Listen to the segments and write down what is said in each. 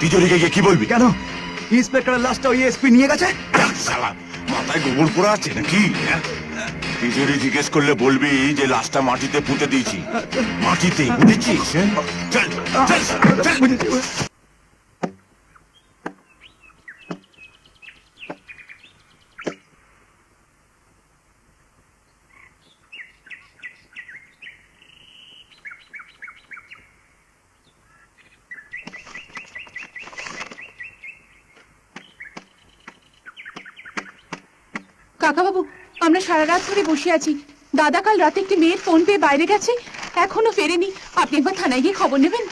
তিজোরিকে গিয়ে কি বলবি? কেন? ইন্সপেক্টরের লাশটা ওই এসপি নিয়ে গেছে? শালা মাথায় গোবর পড়ে আছে নাকি? হ্যাঁ? তিজোরি জিজ্ঞেস করলে বলবি যে লাশটা মাটিতে পুঁতে দিয়েছি। মাটিতে বুঝেছিস হ্যাঁ? চল চল চল। কাকাবাবু আমরা সারা রাত ধরে বসে আছি। দাদা কাল রাতে একটি মেয়ের ফোন পেয়ে বাইরে গেছে এখনও ফেরেনি। আপনি একবার থানায় গিয়ে খবর নেবেন।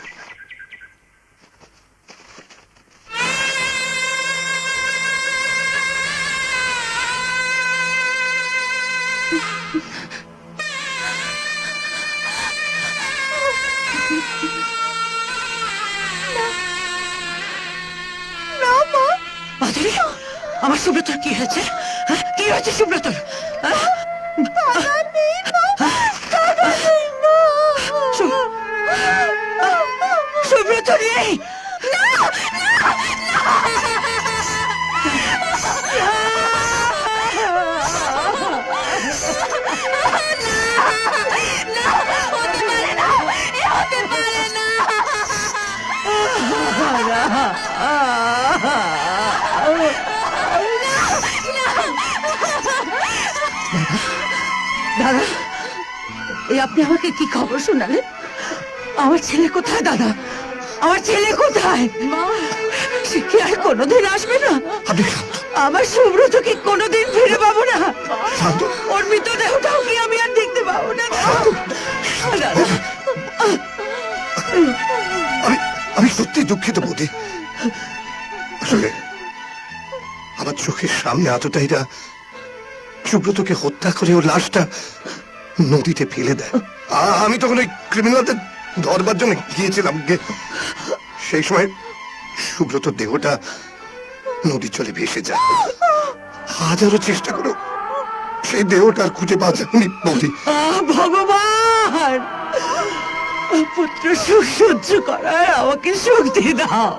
আমার সুব্রতর কি হয়েছে? হ্যাঁ? কি হয়েছে সুব্রতর হ্যাঁ? সু- সুব্রত নেই দাদা এই আপনি আমাকে কি খবর শোনালেন? আমার ছেলে কোথায় দাদা? আমার ছেলে কোথায়? মা! সে কি আর কোনোদিন আসবে না? আমার সুব্রতকে কোনোদিন ফিরে পাবো না। ওর মৃতদেহটাও কি আমি আর দেখতে পাবো না দাদা? আমি আমি সত্যি দুঃখিত বৌদি। আসলে আমার চোখের সামনে আততায়ীরা সুব্রতকে হত্যা করে ওর লাশটা নদীতে ফেলে দেয়। আমি তখন ওই ক্রিমিনালদের ধরবার জন্য গিয়েছিলাম সেই সময় সুব্রত দেহটা নদীর জলে ভেসে যায়। হাজারো চেষ্টা করো সেই দেহটা আর খুঁজে পাওয়া বৌদি ভগবান! পুত্র সুখ সহ্য করার আমাকে শক্তি দাও।